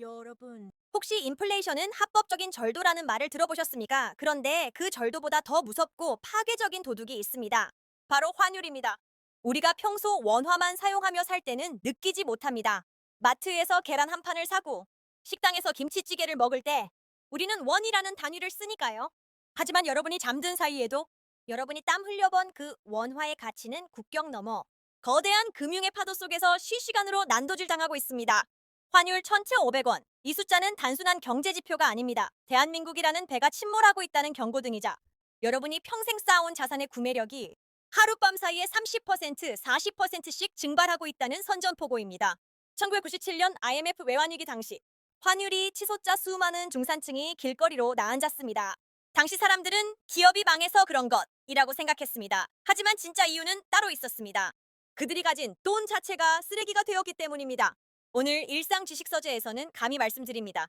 여러분, 혹시 인플레이션은 합법적인 절도라는 말을 들어보셨습니까? 그런데 그 절도보다 더 무섭고 파괴적인 도둑이 있습니다. 바로 환율입니다. 우리가 평소 원화만 사용하며 살 때는 느끼지 못합니다. 마트에서 계란 한 판을 사고 식당에서 김치찌개를 먹을 때 우리는 원이라는 단위를 쓰니까요. 하지만 여러분이 잠든 사이에도 여러분이 땀 흘려본 그 원화의 가치는 국경 넘어 거대한 금융의 파도 속에서 실시간으로 난도질 당하고 있습니다. 환율 1,500원. 이 숫자는 단순한 경제 지표가 아닙니다. 대한민국이라는 배가 침몰하고 있다는 경고 등이자 여러분이 평생 쌓아온 자산의 구매력이 하룻밤 사이에 30%, 40%씩 증발하고 있다는 선전포고입니다. 1997년 IMF 외환위기 당시 환율이 치솟자 수많은 중산층이 길거리로 나앉았습니다. 당시 사람들은 기업이 망해서 그런 것이라고 생각했습니다. 하지만 진짜 이유는 따로 있었습니다. 그들이 가진 돈 자체가 쓰레기가 되었기 때문입니다. 오늘 일상 지식 서재에서는 감히 말씀드립니다.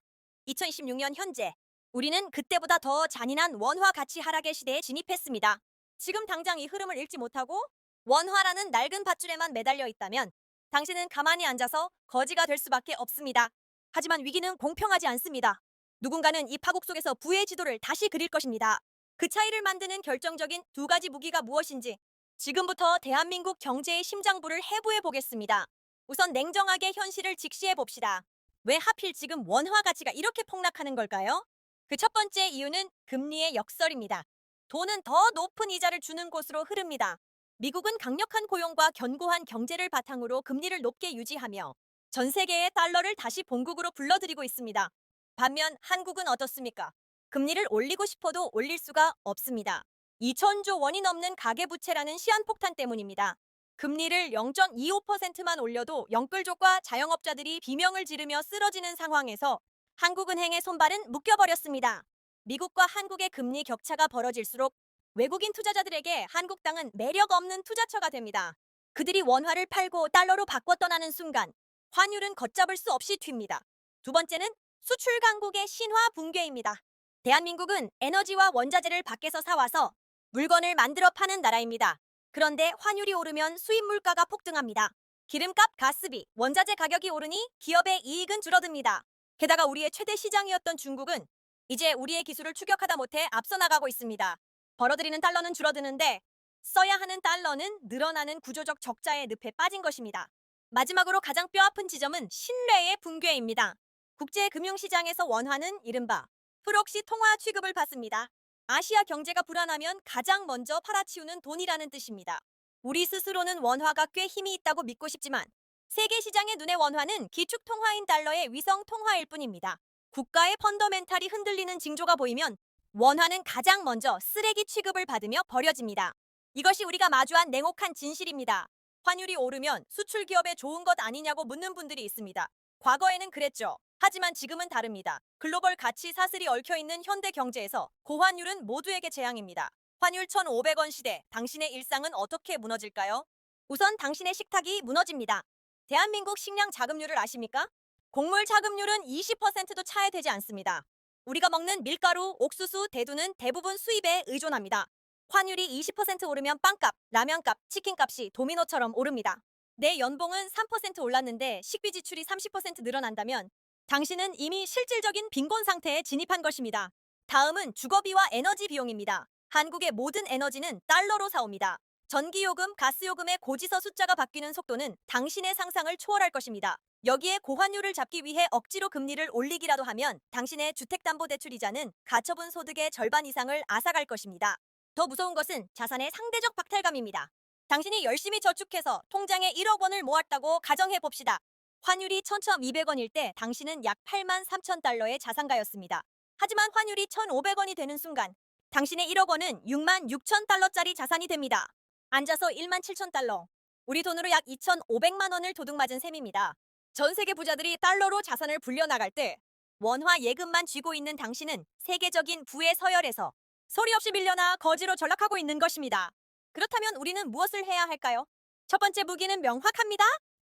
2026년 현재 우리는 그때보다 더 잔인한 원화 가치 하락의 시대에 진입했습니다. 지금 당장 이 흐름을 읽지 못하고 원화라는 낡은 밧줄에만 매달려 있다면 당신은 가만히 앉아서 거지가 될 수밖에 없습니다. 하지만 위기는 공평하지 않습니다. 누군가는 이 파국 속에서 부의 지도를 다시 그릴 것입니다. 그 차이를 만드는 결정적인 두 가지 무기가 무엇인지 지금부터 대한민국 경제의 심장부를 해부해 보겠습니다. 우선 냉정하게 현실을 직시해 봅시다. 왜 하필 지금 원화 가치가 이렇게 폭락하는 걸까요? 그 첫 번째 이유는 금리의 역설입니다. 돈은 더 높은 이자를 주는 곳으로 흐릅니다. 미국은 강력한 고용과 견고한 경제를 바탕으로 금리를 높게 유지하며 전 세계의 달러를 다시 본국으로 불러들이고 있습니다. 반면 한국은 어떻습니까? 금리를 올리고 싶어도 올릴 수가 없습니다. 2천조 원이 넘는 가계부채라는 시한폭탄 때문입니다. 금리를 0.25%만 올려도 영끌족과 자영업자들이 비명을 지르며 쓰러지는 상황에서 한국은행의 손발은 묶여버렸습니다. 미국과 한국의 금리 격차가 벌어질수록 외국인 투자자들에게 한국 땅은 매력 없는 투자처가 됩니다. 그들이 원화를 팔고 달러로 바꿔 떠나는 순간 환율은 걷잡을 수 없이 튑니다. 두 번째는 수출 강국의 신화 붕괴입니다. 대한민국은 에너지와 원자재를 밖에서 사와서 물건을 만들어 파는 나라입니다. 그런데 환율이 오르면 수입 물가가 폭등합니다. 기름값, 가스비, 원자재 가격이 오르니 기업의 이익은 줄어듭니다. 게다가 우리의 최대 시장이었던 중국은 이제 우리의 기술을 추격하다 못해 앞서 나가고 있습니다. 벌어들이는 달러는 줄어드는데 써야 하는 달러는 늘어나는 구조적 적자의 늪에 빠진 것입니다. 마지막으로 가장 뼈아픈 지점은 신뢰의 붕괴입니다. 국제 금융시장에서 원화는 이른바 프록시 통화 취급을 받습니다. 아시아 경제가 불안하면 가장 먼저 팔아치우는 돈이라는 뜻입니다. 우리 스스로는 원화가 꽤 힘이 있다고 믿고 싶지만 세계 시장의 눈의 원화는 기축 통화인 달러의 위성 통화일 뿐입니다. 국가의 펀더멘탈이 흔들리는 징조가 보이면 원화는 가장 먼저 쓰레기 취급을 받으며 버려집니다. 이것이 우리가 마주한 냉혹한 진실입니다. 환율이 오르면 수출 기업에 좋은 것 아니냐고 묻는 분들이 있습니다. 과거에는 그랬죠. 하지만 지금은 다릅니다. 글로벌 가치 사슬이 얽혀 있는 현대 경제에서 고환율은 모두에게 재앙입니다. 환율 1,500원 시대, 당신의 일상은 어떻게 무너질까요? 우선 당신의 식탁이 무너집니다. 대한민국 식량 자급률을 아십니까? 곡물 자급률은 20%도 차에 되지 않습니다. 우리가 먹는 밀가루, 옥수수, 대두는 대부분 수입에 의존합니다. 환율이 20% 오르면 빵값, 라면값, 치킨값이 도미노처럼 오릅니다. 내 연봉은 3% 올랐는데 식비 지출이 30% 늘어난다면 당신은 이미 실질적인 빈곤 상태에 진입한 것입니다. 다음은 주거비와 에너지 비용입니다. 한국의 모든 에너지는 달러로 사옵니다. 전기요금, 가스요금의 고지서 숫자가 바뀌는 속도는 당신의 상상을 초월할 것입니다. 여기에 고환율을 잡기 위해 억지로 금리를 올리기라도 하면 당신의 주택담보대출 이자는 가처분 소득의 절반 이상을 앗아갈 것입니다. 더 무서운 것은 자산의 상대적 박탈감입니다. 당신이 열심히 저축해서 통장에 1억 원을 모았다고 가정해 봅시다. 환율이 1,200원일 때 당신은 약 8만 3천 달러의 자산가였습니다. 하지만 환율이 1,500원이 되는 순간 당신의 1억 원은 6만 6천 달러짜리 자산이 됩니다. 앉아서 1만 7천 달러. 우리 돈으로 약 2,500만 원을 도둑맞은 셈입니다. 전 세계 부자들이 달러로 자산을 불려나갈 때 원화 예금만 쥐고 있는 당신은 세계적인 부의 서열에서 소리 없이 밀려나 거지로 전락하고 있는 것입니다. 그렇다면 우리는 무엇을 해야 할까요? 첫 번째 무기는 명확합니다.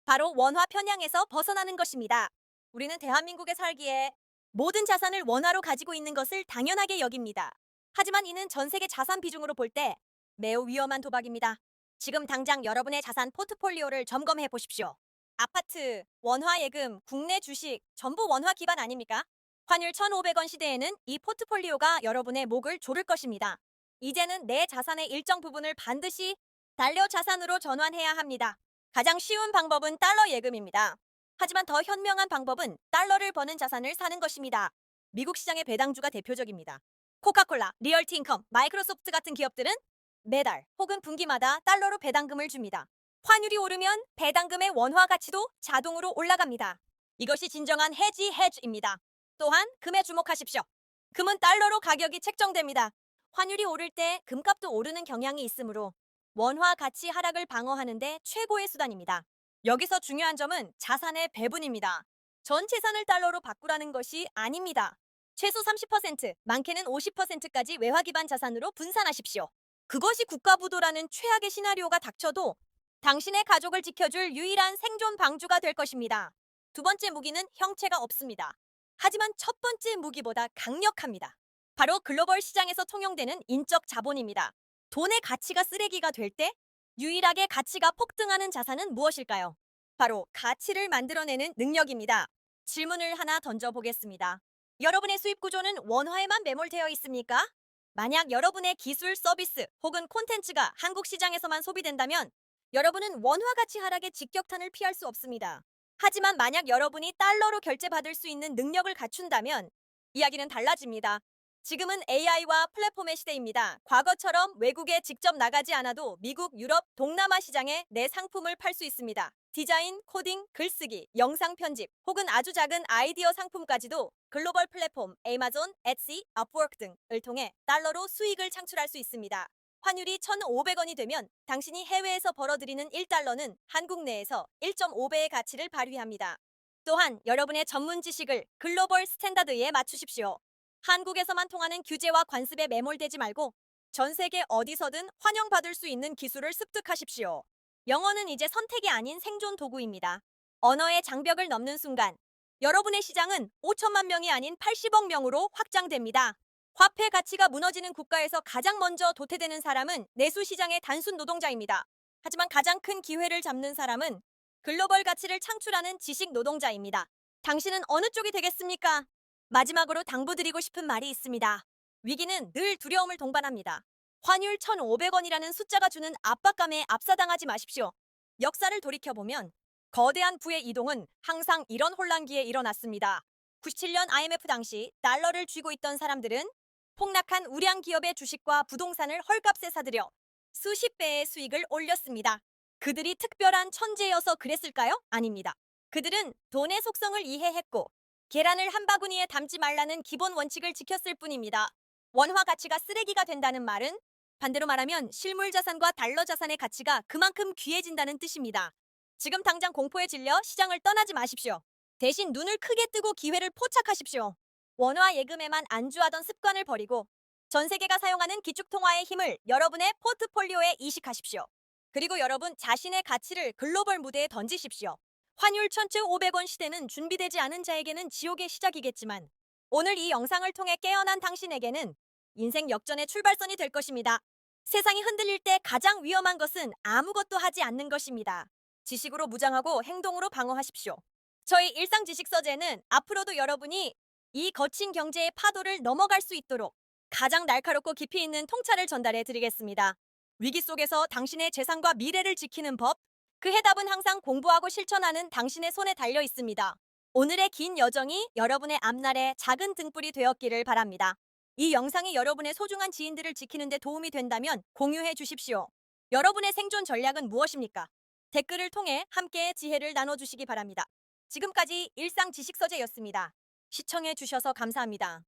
바로 원화 편향에서 벗어나는 것입니다. 우리는 대한민국에 살기에 모든 자산을 원화로 가지고 있는 것을 당연하게 여깁니다. 하지만 이는 전 세계 자산 비중으로 볼 때 매우 위험한 도박입니다. 지금 당장 여러분의 자산 포트폴리오를 점검해 보십시오. 아파트, 원화 예금, 국내 주식 전부 원화 기반 아닙니까? 환율 1,500원 시대에는 이 포트폴리오가 여러분의 목을 조를 것입니다. 이제는 내 자산의 일정 부분을 반드시 달러 자산으로 전환해야 합니다. 가장 쉬운 방법은 달러 예금입니다. 하지만 더 현명한 방법은 달러를 버는 자산을 사는 것입니다. 미국 시장의 배당주가 대표적입니다. 코카콜라, 리얼티 인컴, 마이크로소프트 같은 기업들은 매달 혹은 분기마다 달러로 배당금을 줍니다. 환율이 오르면 배당금의 원화 가치도 자동으로 올라갑니다. 이것이 진정한 해지 해지입니다. 또한 금에 주목하십시오. 금은 달러로 가격이 책정됩니다. 환율이 오를 때 금값도 오르는 경향이 있으므로 원화 가치 하락을 방어하는데 최고의 수단입니다. 여기서 중요한 점은 자산의 배분입니다. 전 재산을 달러로 바꾸라는 것이 아닙니다. 최소 30%, 많게는 50%까지 외화 기반 자산으로 분산하십시오. 그것이 국가부도라는 최악의 시나리오가 닥쳐도 당신의 가족을 지켜줄 유일한 생존 방주가 될 것입니다. 두 번째 무기는 형체가 없습니다. 하지만 첫 번째 무기보다 강력합니다. 바로 글로벌 시장에서 통용되는 인적 자본입니다. 돈의 가치가 쓰레기가 될 때 유일하게 가치가 폭등하는 자산은 무엇일까요? 바로 가치를 만들어내는 능력입니다. 질문을 하나 던져보겠습니다. 여러분의 수입 구조는 원화에만 매몰되어 있습니까? 만약 여러분의 기술, 서비스 혹은 콘텐츠가 한국 시장에서만 소비된다면 여러분은 원화 가치 하락의 직격탄을 피할 수 없습니다. 하지만 만약 여러분이 달러로 결제받을 수 있는 능력을 갖춘다면 이야기는 달라집니다. 지금은 AI와 플랫폼의 시대입니다. 과거처럼 외국에 직접 나가지 않아도 미국, 유럽, 동남아 시장에 내 상품을 팔 수 있습니다. 디자인, 코딩, 글쓰기, 영상 편집, 혹은 아주 작은 아이디어 상품까지도 글로벌 플랫폼 에이마존, 에치, 업워크 등을 통해 달러로 수익을 창출할 수 있습니다. 환율이 1,500원이 되면 당신이 해외에서 벌어들이는 1달러는 한국 내에서 1.5배의 가치를 발휘합니다. 또한 여러분의 전문 지식을 글로벌 스탠다드에 맞추십시오. 한국에서만 통하는 규제와 관습에 매몰되지 말고 전 세계 어디서든 환영받을 수 있는 기술을 습득하십시오. 영어는 이제 선택이 아닌 생존 도구입니다. 언어의 장벽을 넘는 순간 여러분의 시장은 5천만 명이 아닌 80억 명으로 확장됩니다. 화폐 가치가 무너지는 국가에서 가장 먼저 도태되는 사람은 내수 시장의 단순 노동자입니다. 하지만 가장 큰 기회를 잡는 사람은 글로벌 가치를 창출하는 지식 노동자입니다. 당신은 어느 쪽이 되겠습니까? 마지막으로 당부드리고 싶은 말이 있습니다. 위기는 늘 두려움을 동반합니다. 환율 1,500원이라는 숫자가 주는 압박감에 압사당하지 마십시오. 역사를 돌이켜보면 거대한 부의 이동은 항상 이런 혼란기에 일어났습니다. 97년 IMF 당시 달러를 쥐고 있던 사람들은 폭락한 우량 기업의 주식과 부동산을 헐값에 사들여 수십 배의 수익을 올렸습니다. 그들이 특별한 천재여서 그랬을까요? 아닙니다. 그들은 돈의 속성을 이해했고 계란을 한 바구니에 담지 말라는 기본 원칙을 지켰을 뿐입니다. 원화 가치가 쓰레기가 된다는 말은 반대로 말하면 실물 자산과 달러 자산의 가치가 그만큼 귀해진다는 뜻입니다. 지금 당장 공포에 질려 시장을 떠나지 마십시오. 대신 눈을 크게 뜨고 기회를 포착하십시오. 원화 예금에만 안주하던 습관을 버리고 전 세계가 사용하는 기축통화의 힘을 여러분의 포트폴리오에 이식하십시오. 그리고 여러분 자신의 가치를 글로벌 무대에 던지십시오. 환율 1,500원 시대는 준비되지 않은 자에게는 지옥의 시작이겠지만 오늘 이 영상을 통해 깨어난 당신에게는 인생 역전의 출발선이 될 것입니다. 세상이 흔들릴 때 가장 위험한 것은 아무것도 하지 않는 것입니다. 지식으로 무장하고 행동으로 방어하십시오. 저희 일상 지식 서재는 앞으로도 여러분이 이 거친 경제의 파도를 넘어갈 수 있도록 가장 날카롭고 깊이 있는 통찰을 전달해 드리겠습니다. 위기 속에서 당신의 재산과 미래를 지키는 법, 그 해답은 항상 공부하고 실천하는 당신의 손에 달려 있습니다. 오늘의 긴 여정이 여러분의 앞날에 작은 등불이 되었기를 바랍니다. 이 영상이 여러분의 소중한 지인들을 지키는 데 도움이 된다면 공유해 주십시오. 여러분의 생존 전략은 무엇입니까? 댓글을 통해 함께 지혜를 나눠주시기 바랍니다. 지금까지 일상 지식서재였습니다. 시청해 주셔서 감사합니다.